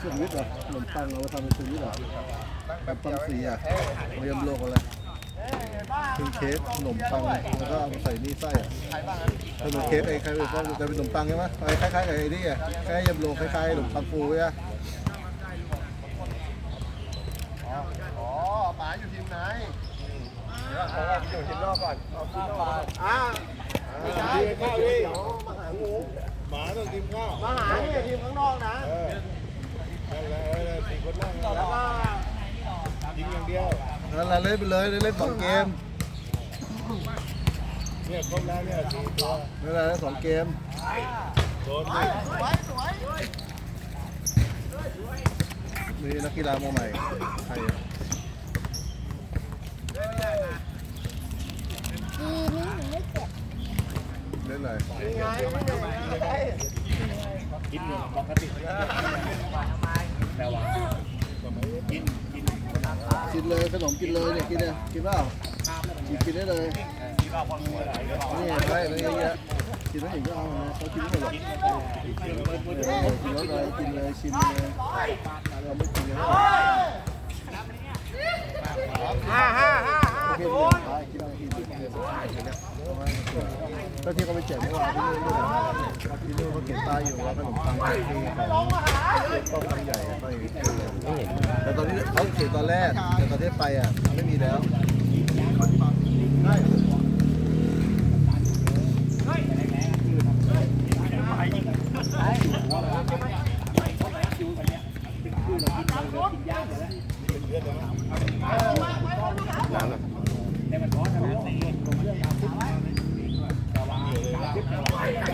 สุดวิทย์เหรอขนมปังเราทำเป็นสุดวิทย์เหรอขนมปังสีอะเรียมโลกอะไรคือเค้กขนมปังแล้วก็เอามาใส่นี่ไส้อะขนมเค้กไอ้ใครก็จะเป็นขนมปังใช่ไหมไอ้คล้ายๆกับไอ้นี่อะคล้ายยำโลคล้ายๆขนมปังฟูอะอ๋อป๋าอยู่ทีมไหนเดี๋ยวเขาว่าอยู่ทีมนอกก่อนเอาทีมนอกก่อนอ่า ไม่ใช่ข้าวดิมาหางูหมาต้องกินข้าวมาหาเนี่ยทีมข้างนอกนะเออนั่นแหละเออสี่คนนั่งแล้วก็ยิงอย่างเดียวนั่นแหละเล่นไปเลยเล่นสองเกมเนี่ยครบแล้วเนี่ยสี่ตัวนั่นแหละเล่นสองเกมโดนสวยสวยมีนักกีฬามาใหม่ใครอะดีนี้หนู ไม่เจ็บเล่นอะไรยังไงไม่ยังไงกินเนี่ยปกติแต่ว่ากินกินกินเลยขนมกินเลยเนี่ยกินเนี่ยกินเปล่ากินกินได้เลยนี่ได้เลยเยอะแยะกินแล้วอีกก็เอานะเขากินไม่หมดหรอกเออกินแล้วเลยกินเลยชิมเลยเราไม่กินเลยห้าห้าห้าห้า ก็ที่เขาไปแจกเมื่อวานที่นู่นที่นู่นเขาเขียนป้ายอยู่ว่าขนมปังที่ต้องปังใหญ่ก็องแต่ตอนนี้เขาเขียนตอนแรกแต่ตอนที่ไปอะไม่มีแล้ว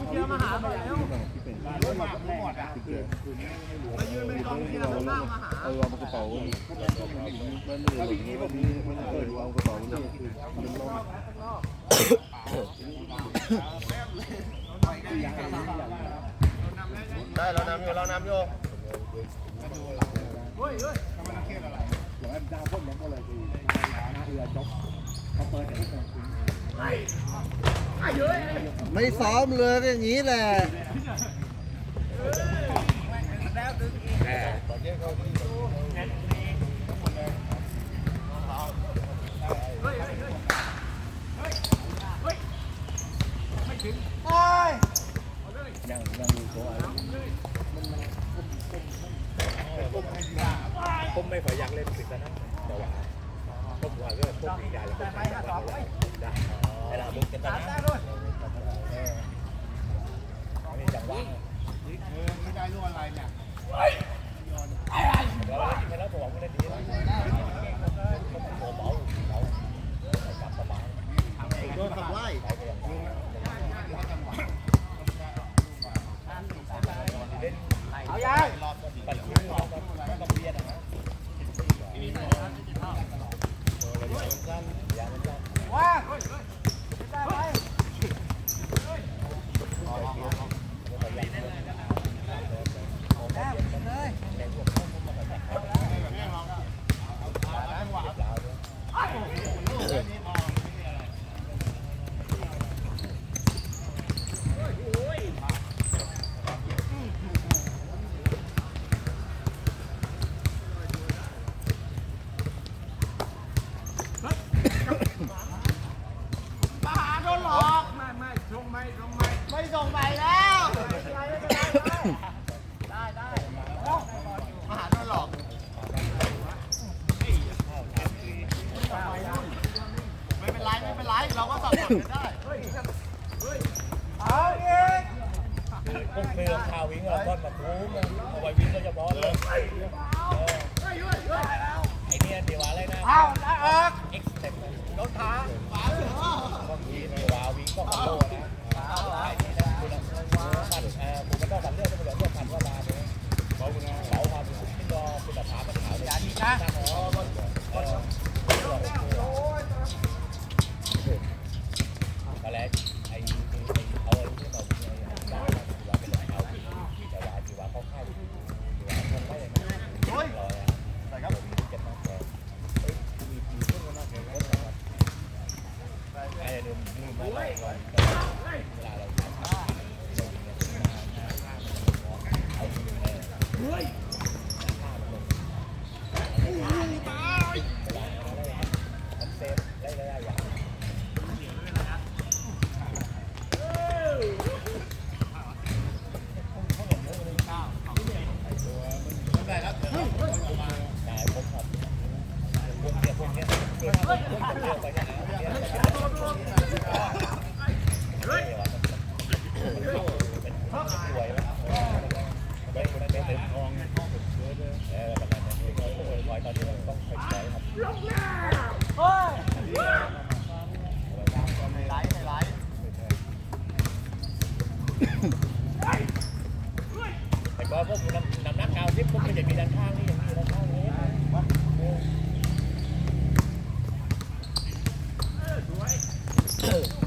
องเชียร์มาหาหน่อยเร็วมายืนเป็นกองเชียร์ข้างหน้ามาหาเอาวากระเป๋ามันมันเหลืออย่างนี้มันมีมันเปิดวากระเป๋าเลยมันลงได้เรานำอยู่เรานำอยู่ไม่ซ้อมเลยก็อย่างนี้แหละยังยังมีตัวอะไร ผมไม่ค่อยอยากเล่นปิดนะแต่ว่า ผมว่าก็ผมดีได้แล้วผมไม่ได้ได้เวลาบุกกันนะนี่จังหวะ ไม่ได้รู้อะไรเนี่ย แล้วเรายิงไปแล้วผมไม่ได้ดีนะผมเบาเบาจับสบาย โดนขับไล่ เอายัง ปั่นคิ้วต้องเบียดนะ ว้า มาหาโดนหลอกไม่ไม่ชงไม่ชงไม่ไม่ ส่งไปแล้วได้ได้มาหาโดนหลอกไม่เป็นไรไม่เป็นไรเราก็สับสนกันได้เอาอีกพวกเรือข่าววิ่งเอาก้อนมาทูมเอาไว้วิ่งก็จะบอลเลยไอ้เนี่ย แต่ว่าพวกนำนักกาวที่พวกมันจะมีด้านข้างนี่อย่างนี้ด้านข้างนี้ Let's go.